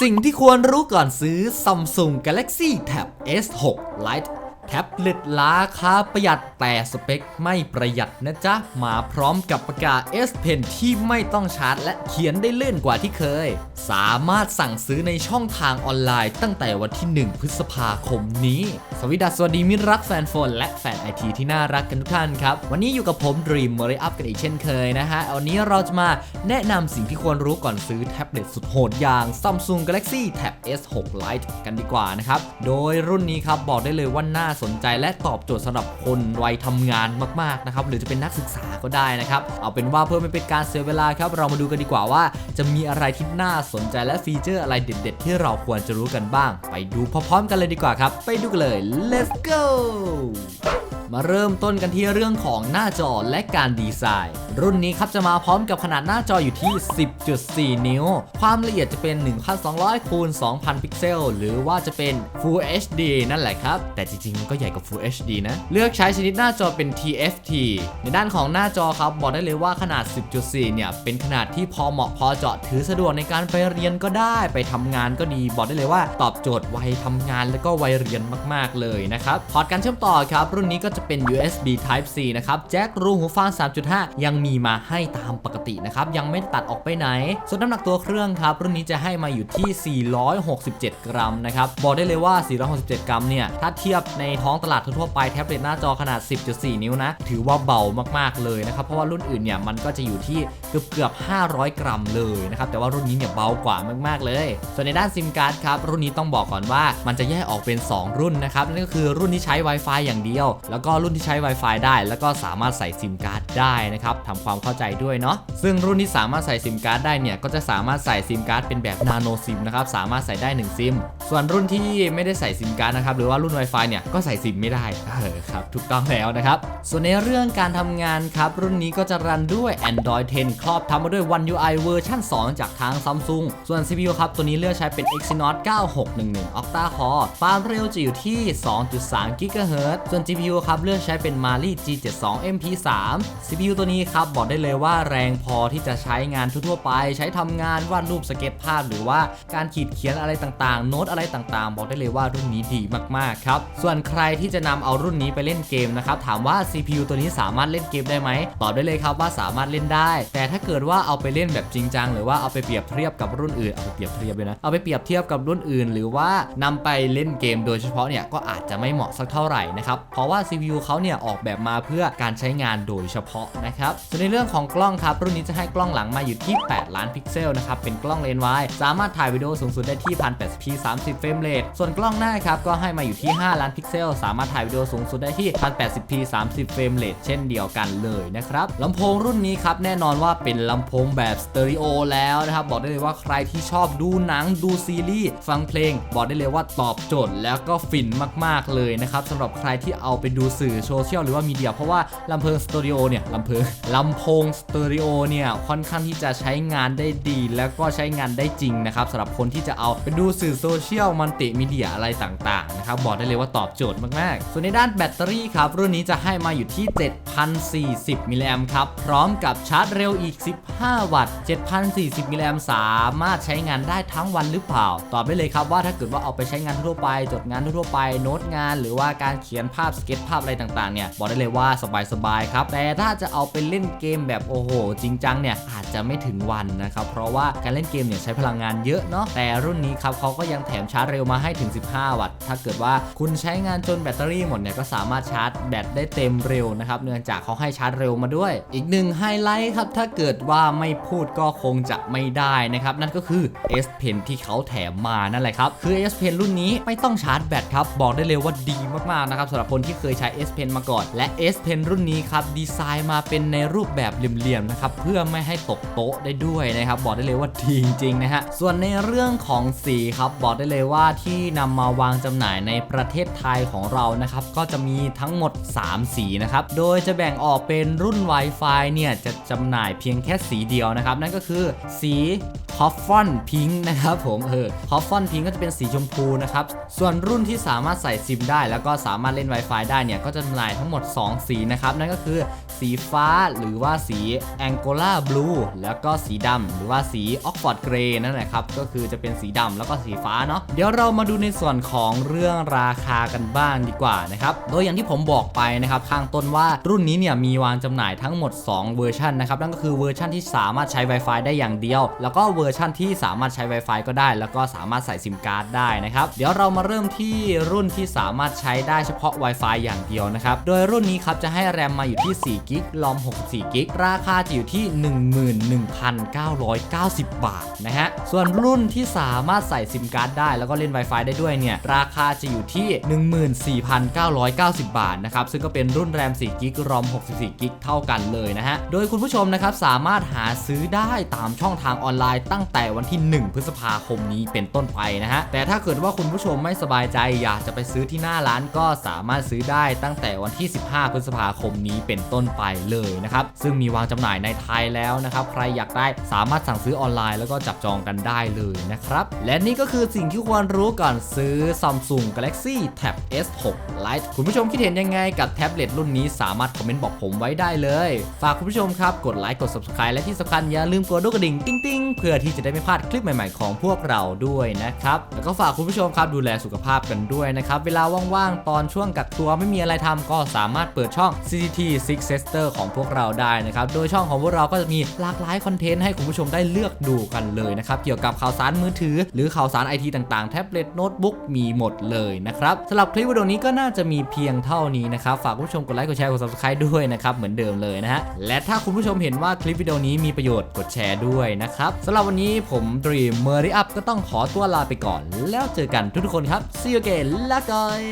สิ่งที่ควรรู้ก่อนซื้อ Samsung Galaxy Tab S6 Lite แท็บเล็ตราคาประหยัดแต่สเปคไม่ประหยัดนะจ๊ะ มาพร้อมกับปากกา S Pen ที่ไม่ต้องชาร์จ และเขียนได้เลื่อนกว่าที่เคย สามารถสั่งซื้อในช่องทางออนไลน์ตั้งแต่วันที่ 1 พฤษภาคมนี้ สวัสดีสวัสดีมิตรรักแฟนโฟนและแฟนไอทีที่น่ารักกันทุกท่านครับ วันนี้อยู่กับผม Dream m o r i Up กันอีกเช่นเคยนะฮะ วันนี้เราจะมาแนะนำสิ่งที่ควรรู้ก่อนซื้อแท็บเล็ตสุดโหดอย่าง Samsung Galaxy Tab S6 Lite กันดีกว่านะครับ โดยรุ่นนี้ครับบอกได้เลยว่าน่าสนใจและตอบโจทย์สำหรับคนวัยทำงานมากๆนะครับหรือจะเป็นนักศึกษาก็ได้นะครับเอาเป็นว่าเพื่อไม่เป็นการเสียเวลาครับเรามาดูกันดีกว่าว่าจะมีอะไรที่น่าสสนใจและฟีเจอร์อะไรเด็ด ๆ ที่เราควรจะรู้กันบ้าง ไปดูพร้อมๆกันเลยดีกว่าครับ ไปดูกันเลย let's go มาเริ่มต้นกันที่เรื่องของหน้าจอและการดีไซน์ รุ่นนี้ครับจะมาพร้อมกับขนาดหน้าจออยู่ที่ 10.4 นิ้ว ความละเอียดจะเป็น 1,200คูณ2,000 พิกเซล หรือว่าจะเป็น Full HD นั่นแหละครับ แต่จริงๆ ก็ใหญ่กว่า Full HD นะ เลือกใช้ชนิดหน้าจอเป็น TFT ในด้านของหน้าจอครับบอกได้เลยว่าขนาด 10.4 เนี่ย เป็นขนาดที่พอเหมาะพอเจาะถือสะดวกในการไปเรียนก็ได้ไปทำงานก็ดีบอกได้เลยว่าตอบโจทย์วัยทำงานแล้วก็วัยเรียนมาก ๆ เลยนะครับพอร์ตการเชื่อมต่อครับ รุ่นนี้ก็จะเป็น USB Type C นะครับ แจ็ครูหูฟัง 3.5 ยังมีมาให้ตามปกตินะครับ ยังไม่ตัดออกไปไหน ส่วนน้ำหนักตัวเครื่องครับ รุ่นนี้จะให้มาอยู่ที่ 467 กรัมนะครับ บอกได้เลยว่า 467 กรัมเนี่ย ถ้าเทียบในท้องตลาดทั่วไปแท็บเล็ตหน้าจอขนาด 10.4 นิ้วนะ ถือว่าเบามากๆเลยนะครับ เพราะว่ารุ่นอื่นเนี่ยมันก็จะอยู่ที่เกือบเกือบๆ500 กรัมเลยนะครับ แต่ว่ารุ่นนี้เนี่ยเบากว่ามากๆเลย ส่วนในด้านซิมการ์ดครับ รุ่นนี้ต้องบอกก่อนว่ามันจะแยกออกเป็น 2 รุ่นนะครับ นั่นก็คือรุ่นที่ใช้ Wi-Fi อย่างเดียว แล้วก็รุ่นที่ใช้ Wi-Fi ได้ แล้วก็สามารถใส่ซิมการ์ดได้นะครับทำความเข้าใจด้วยเนาะซึ่งรุ่นที่สามารถใส่ซิมการ์ดได้เนี่ยก็จะสามารถใส่ซิมการ์ดเป็นแบบนาโนซิมนะครับสามารถใส่ได้1ซิมส่วนรุ่นที่ไม่ได้ใส่ซิมการ์ดนะครับหรือว่ารุ่น Wi-Fi เนี่ยก็ใส่ซิมไม่ได้เออครับถูกต้องแล้วนะครับส่วนในเรื่องการทำงานครับรุ่นนี้ก็จะรันด้วย Android 10 ครอบทำมาด้วย One UI เวอร์ชัน2 จากทาง Samsung ส่วน CPU ครับตัวนี้เลือกใช้เป็น Exynos 9611 Octa Core ความเร็วจะอยู่ที่ 2.3 GHz ส่วน GPU ครับเลือกใช้เป็น Mali G72 MP3 CPU ตัวนี้ครับบอกได้เลยว่าแรงพอที่จะใช้งานทั่วไป ใช้ทำงานวาดรูปสเก็ตภาพ หรือว่าการขีดเขียนอะไรต่างๆ โน้ตอะไรต่างๆ บอกได้เลยว่ารุ่นนี้ดีมากๆครับ ส่วนใครที่จะนำเอารุ่นนี้ไปเล่นเกมนะครับถามว่า CPU ตัวนี้สามารถเล่นเกมได้ไหมตอบได้เลยครับว่าสามารถเล่นได้ แต่ถ้าเกิดว่าเอาไปเล่นแบบจริงจังหรือว่าเอาไปเปรียบเทียบกับรุ่นอื่นเอาไปเปรียบเทียบเลยนะเอาไปเปรียบเทียบกับรุ่นอื่น หรือว่านำไปเล่นเกมโดยเฉพาะเนี่ยก็อาจจะไม่เหมาะสักเท่าไหร่นะครับเพราะว่า CPU เขาเนี่ยออกแบบมาเพื่อการใช้งานโดยเฉพาะนะครับส่วนในเรื่องของกล้องครับรุ่นนี้จะให้กล้องหลังมาอยู่ที่ 8 ล้านพิกเซลนะครับเป็นกล้องเลนส์วายสามารถถ่ายวิดีโอสูงสุดได้ที่ 1080p 30 เฟรมเรทส่วนกล้องหน้าครับก็ให้มาอยู่ที่ 5 ล้านพิกเซล สามารถถ่ายวิดีโอสูงสุดได้ที่ 1080p 30 เฟรมเรทเช่นเดียวกันเลยนะครับลำโพงรุ่นนี้ครับแน่นอนว่าเป็นลำโพงแบบสเตอริโอแล้วนะครับบอกได้เลยว่าใครที่ชอบดูหนังดูซีรีส์ฟังเพลง บอกได้เลยว่าตอบโจทย์แล้วก็ฟินมากๆเลยนะครับสำหรับใครที่เอาไปดูสื่อโซเชียลหรือว่ามีเดียเพราะว่าลำโพงสตอริโอเนี่ยลำโพงลำโพงสตอริโอเนี่ยค่อนข้างที่จะใช้งานได้ดี แล้วก็ใช้งานได้จริงนะครับสำหรับคนที่จะเอาไปดูสื่อโซเชียลมัลติมีเดียอะไรต่างๆนะครับบอกได้เลยว่าตอบโจทย์มากๆ ส่วนในด้านแบตเตอรี่ครับรุ่นนี้จะให้มาอยู่ที่ 7,040 มิลลิแอมครับพร้อมกับชาร์จเร็วอีก 15 วัตต์ 7,040 มิลลิแอมสามารถใช้งานได้ทั้งวันหรือเปล่า ตอบได้เลยครับว่าถ้าเกิดว่าเอาไปใช้งานทั่วไป จดงานทั่วไปโน้ตงาน หรือว่าการเขียนภาพสเก็ตภาพอะไรต่างๆเนี่ยบอกได้เลยว่าสบายๆครับแต่ถ้าจะเอาไปเล่นเกมแบบโอ้โห จริงจังเนี่ยอาจจะไม่ถึงวันนะครับเพราะว่าการเล่นเกมเนี่ยใช้พลังงานเยอะเนาะแต่รุ่นนี้ครับเขาก็ยังแถมชาร์จเร็วมาให้ถึง 15 วัตต์ถ้าเกิดว่าคุณใช้งานจนแบตเตอรี่หมดเนี่ยก็สามารถชาร์จแบตได้เต็มเร็วนะครับเนื่องจากเขาให้ชาร์จเร็วมาด้วย อีกหนึ่งไฮไลท์ครับถ้าเกิดว่าไม่พูดก็คงจะไม่ได้นะครับนั่นก็คือ S Pen ที่เขาแถมมานั่นแหละครับคือ S Pen รุ่นนี้ไม่ต้องชาร์จแบตครับบอกได้เลยว่าดีมากๆนะครับสำหรับคนที่เคยใช้ S Pen มาก่อน และ S Pen รุ่นนี้ครับดีไซน์มาเป็นในรูปแบบเหลี่ยมๆนะครับเพื่อไม่ให้ตกโต๊ะได้ด้วยนะครับบอกได้เลยว่าดีจริงๆนะฮะส่วนในเรื่องของสีครับบอกได้เลยว่าที่นำมาวางจำหน่ายในประเทศไทยของเรานะครับก็จะมีทั้งหมด 3 สีนะครับโดยจะแบ่งออกเป็นรุ่น Wi-Fi เนี่ยจะจำหน่ายเพียงแค่สีเดียวนะครับนั่นก็คือสีคอฟฟอนพิงค์นะครับผมเออคอฟฟอนพิงค์ก็จะเป็นสีชมพูนะครับส่วนรุ่นที่สามารถใส่ซิมได้ แล้วก็สามารถเล่น Wi-Fi ได้เนี่ยก็จะจำหน่ายทั้งหมด 2 สีนะครับ นั่นก็คือสีฟ้าหรือว่าสี Angola Blue แล้วก็สีดำหรือว่าสี Oxford Grey นั่นแหละครับ ก็คือจะเป็นสีดำแล้วก็สีฟ้าเนาะเดี๋ยวเรามาดูในส่วนของเรื่องราคากันบ้างดีกว่านะครับโดยอย่างที่ผมบอกไปนะครับข้างต้นว่ารุ่นนี้เนี่ยมีวางจำหน่ายทั้งหมด 2 เวอร์ชันนะครับนั่นก็คือเวอร์ชันที่สามารถใช้ Wi-Fi ได้อย่างเดียว แล้วก็เวอร์ชันที่สามารถใช้ Wi-Fi ก็ได้ แล้วก็สามารถใส่ซิมการ์ดได้นะครับเดี๋ยวเรามาเริ่มที่รุ่นที่สามารถใช้ได้เฉพาะ Wi-Fi อย่างเดียวนะครับ โดยรุ่นนี้ครับจะให้แรมมาอยู่ที่4กิกลอม64กิกราคาจะอยู่ที่ 11,990 บาทนะฮะ ส่วนรุ่นที่สามารถใส่ซิมการ์ดได้แล้วก็เล่น Wi-Fi ได้ด้วยเนี่ย ราคาจะอยู่ที่ 14,990 บาทนะครับ ซึ่งก็เป็นรุ่นแรม4กิกรอม64กิกเท่ากันเลยนะฮะ โดยคุณผู้ชมนะครับสามารถหาซื้อได้ตามช่องทางออนไลน์ตั้งแต่วันที่ 1 พฤษภาคมนี้เป็นต้นไปนะฮะ แต่ถ้าเกิดว่าคุณผู้ชมไม่สบายใจอยากจะไปซื้อที่หน้าร้านก็สามารถซื้อได้ตั้งแต่วันที่ 15 พฤษภาคมนี้เป็นต้นไปเลยนะครับ ซึ่งมีวางจำหน่ายในไทยแล้วนะครับ ใครอยากได้สามารถสั่งซื้อออนไลน์แล้วก็จับจองกันได้เลยนะครับ และนี่ก็คือสิ่งที่ควรรู้ก่อนซื้อ Samsung Galaxy Tab S6 Lite คุณผู้ชมคิดเห็นยังไงกับแท็บเล็ตรุ่นนี้สามารถคอมเมนต์บอกผมไว้ได้เลย ฝากคุณผู้ชมครับกดไลค์กด Subscribe และที่สำคัญอย่าลืมกดลูกกระดิ่งติ้งๆ เพื่อที่จะได้ไม่พลาดคลิปใหม่ๆของพวกเราด้วยนะครับแล้วก็ฝากคุณผู้ชมครับดูแลสุขภาพกันด้วยนะครับเวลาว่างๆตอนช่วงกักตัวไม่มีอะไรทำก็สามารถเปิดช่อง CCT Six Sister ของพวกเราได้นะครับ โดยช่องของพวกเราก็จะมีหลากหลายคอนเทนต์ให้คุณผู้ชมได้เลือกดูกันเลยนะครับ เกี่ยวกับข่าวสารมือถือ หรือข่าวสารไอทีต่างๆ แท็บเล็ตโน้ตบุ๊กมีหมดเลยนะครับสำหรับคลิปวิดีโอนี้ก็น่าจะมีเพียงเท่านี้นะครับ ฝากคุณผู้ชมกดไลค์กดแชร์กด subscribe ด้วยนะครับเหมือนเดิมเลยนะฮะและถ้าคุณผู้ชมเห็นว่าคลิปวิดีโอนี้มีประโยชน์กดแชร์ด้วยนะครับสำหรับวันนี้ผมดรีมเมอร์รี่อัพก็ต้องขอตัวลาไปก่อน แล้วเจอกันทุกๆคนครับ see you again ลาก่อย